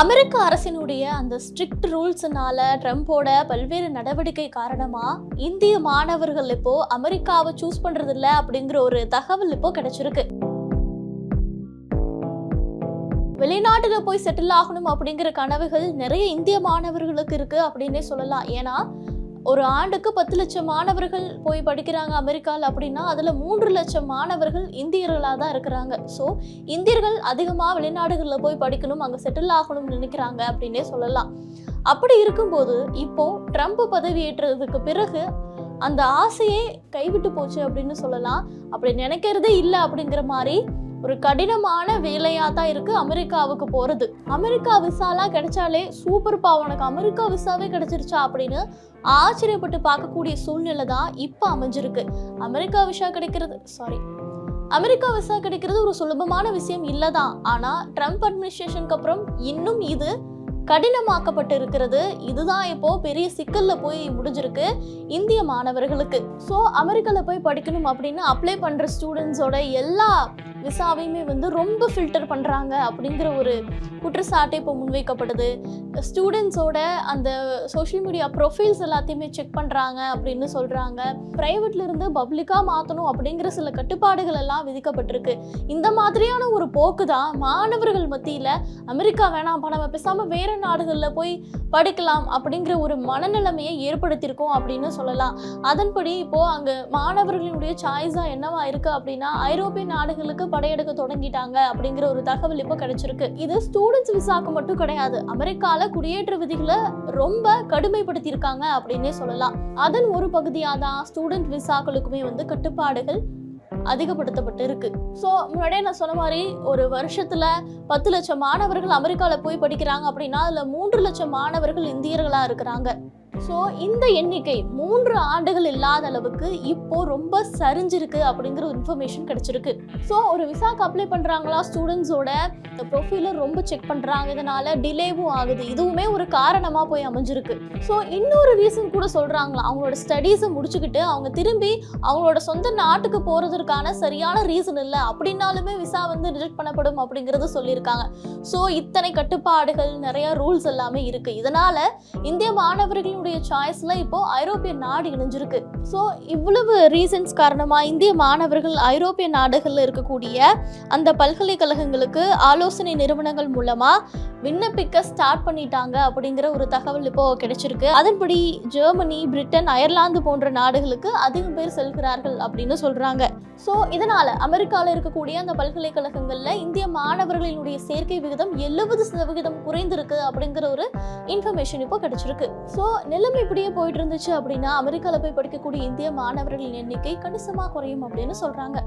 அமெரிக்க அரசினுடைய அந்த ஸ்ட்ரிக்ட் ரூல்ஸ்னால ட்ரம்ப்போட பல்வேறு நடவடிக்கை காரணமா இந்திய மாணவர்கள் இப்போ அமெரிக்காவை சூஸ் பண்றது இல்ல அப்படிங்கிற ஒரு தகவல் இப்போ கிடைச்சிருக்கு. வெளிநாட்டுல போய் செட்டில் ஆகணும் அப்படிங்கிற கனவுகள் நிறைய இந்திய மாணவர்களுக்கு இருக்கு அப்படின்னே சொல்லலாம். ஏன்னா ஒரு ஆண்டுக்கு பத்து லட்சம் மாணவர்கள் போய் படிக்கிறாங்க அமெரிக்காவில் அப்படின்னா அதில் மூன்று லட்சம் மாணவர்கள் இந்தியர்களாக தான் இருக்கிறாங்க. ஸோ இந்தியர்கள் அதிகமாக வெளிநாடுகளில் போய் படிக்கணும் அங்கே செட்டில் ஆகணும்னு நினைக்கிறாங்க அப்படின்னே சொல்லலாம். அப்படி இருக்கும்போது இப்போ ட்ரம்ப் பதவியேற்றதுக்கு பிறகு அந்த ஆசையே கைவிட்டு போச்சு அப்படின்னு சொல்லலாம். அப்படி நினைக்கிறதே இல்லை அப்படிங்கிற மாதிரி ஒரு கடினமான வேலையாக தான் இருக்கு அமெரிக்காவுக்கு போகிறது அமெரிக்கா விசாலாம் கிடைச்சாலே சூப்பர்ப்பா உனக்கு அமெரிக்கா விசாவே கிடைச்சிருச்சா அப்படின்னு ஆச்சரியப்பட்டு பார்க்கக்கூடிய சூழ்நிலை தான் இப்போ அமைஞ்சிருக்கு. அமெரிக்கா விசா கிடைக்கிறது சாரி அமெரிக்கா விசா கிடைக்கிறது ஒரு சுலபமான விஷயம் இல்லை தான் ஆனால் ட்ரம்ப் அட்மினிஸ்ட்ரேஷனுக்கு அப்புறம் இன்னும் இது கடினமாக்கப்பட்டு இருக்கிறது. இதுதான் இப்போ பெரிய சிக்கல்ல போய் முடிஞ்சிருக்கு இந்திய மாணவர்களுக்கு. ஸோ அமெரிக்காவில் போய் படிக்கணும் அப்படின்னு அப்ளை பண்ற ஸ்டூடெண்ட்ஸோட எல்லா விசாவையுமே வந்து ரொம்ப ஃபில்டர் பண்ணுறாங்க அப்படிங்கிற ஒரு குற்றச்சாட்டை இப்போ முன்வைக்கப்படுது. ஸ்டூடெண்ட்ஸோட அந்த சோஷியல் மீடியா ப்ரொஃபைல்ஸ் எல்லாத்தையுமே செக் பண்ணுறாங்க அப்படின்னு சொல்கிறாங்க ப்ரைவேட்லேருந்து பப்ளிக்காக மாற்றணும் அப்படிங்கிற சில கட்டுப்பாடுகள் எல்லாம் விதிக்கப்பட்டிருக்கு. இந்த மாதிரியான ஒரு போக்கு தான் மாணவர்கள் மத்தியில் அமெரிக்கா வேணாம் நம்ம பேசாமல் வேறு நாடுகளில் போய் படிக்கலாம் அப்படிங்கிற ஒரு மனநிலைமையை ஏற்படுத்தியிருக்கோம் அப்படின்னு சொல்லலாம். அதன்படி இப்போது அங்கே மாணவர்களுடைய சாய்ஸாக என்னவா இருக்குது அப்படின்னா ஐரோப்பிய நாடுகளுக்கு படையெடுக்க தொடங்கிட்டாங்க அப்படிங்கிற ஒரு தகவல் இப்போ கிடைச்சிருக்கு. இது ஸ்டூடெண்ட்ஸ் விசாக்கு மட்டும் கிடையாது அமெரிக்காவில் குடியேற்ற விதிகளை ரொம்ப கடுமைப்படுத்தியிருக்காங்க அப்படின்னே சொல்லலாம். அதன் ஒரு பகுதியாக தான் ஸ்டூடெண்ட் விசாக்களுக்குமே வந்து கட்டுப்பாடுகள் அதிகப்படுத்தப்பட்டு இருக்கு ஸோ முன்னாடியே நான் சொன்ன மாதிரி ஒரு வருஷத்துல பத்து லட்சம் மாணவர்கள் அமெரிக்காவில் போய் படிக்கிறாங்க அப்படின்னா அதில் மூன்று லட்சம் மாணவர்கள் இந்தியர்களாக இருக்கிறாங்க. ஸோ இந்த எண்ணிக்கை மூன்று ஆண்டுகள் இல்லாத அளவுக்கு இப்போ ரொம்ப சரிஞ்சிருக்கு அப்படிங்கிற ஒரு இன்ஃபர்மேஷன் கிடைச்சிருக்கு. ஸோ ஒரு விசாக்கு அப்ளை பண்ணுறாங்களா ஸ்டூடெண்ட்ஸோட ப்ரொஃபைலை ரொம்ப செக் பண்ணுறாங்க இதனால டிலேவும் ஆகுது. இதுவுமே ஒரு காரணமாக போய் அமைஞ்சிருக்கு. ஸோ இன்னொரு ரீசன் கூட சொல்கிறாங்களா அவங்களோட ஸ்டடீஸை முடிச்சுக்கிட்டு அவங்க திரும்பி அவங்களோட சொந்த நாட்டுக்கு போகிறதுக்கான சரியான ரீசன் இல்லை. அப்படின்னாலுமே விசா வந்து ரிஜெக்ட் பண்ணப்படும் அப்படிங்கிறது சொல்லியிருக்காங்க. ஸோ இத்தனை கட்டுப்பாடுகள் நிறைய ரூல்ஸ் எல்லாமே இருக்குது இதனால் இந்திய மாணவர்களுடைய சாய்ஸ்ல இப்போ ஐரோப்பிய நாடு இணைஞ்சிருக்கு. ஸோ இவ்வளவு ரீசன்ஸ் காரணமா இந்திய மாணவர்கள் ஐரோப்பிய நாடுகளில் இருக்கக்கூடிய அந்த பல்கலைக்கழகங்களுக்கு ஆலோசனை நிறுவனங்கள் மூலமா விண்ணப்பிக்க ஸ்டார்ட் பண்ணிட்டாங்க அப்படிங்கிற ஒரு தகவல் இப்போ கிடைச்சிருக்கு. அதன்படி ஜெர்மனி பிரிட்டன் அயர்லாந்து போன்ற நாடுகளுக்கு அதிகம் பேர் செல்கிறார்கள் அப்படின்னு சொல்றாங்க. ஸோ இதனால அமெரிக்காவில் இருக்கக்கூடிய அந்த பல்கலைக்கழகங்களில் இந்திய மாணவர்களினுடைய சேர்க்கை விகிதம் எழுபது சதவிகிதம் குறைந்திருக்கு அப்படிங்கிற ஒரு இன்ஃபர்மேஷன் இப்போ கிடைச்சிருக்கு. ஸோ நிலைமை இப்படியே போயிட்டு இருந்துச்சு அப்படின்னா அமெரிக்காவில் போய் படிக்கக்கூடிய இந்திய மாணவர்களின் எண்ணிக்கை கணிசமாக குறையும் அப்படின்னு சொல்றாங்க.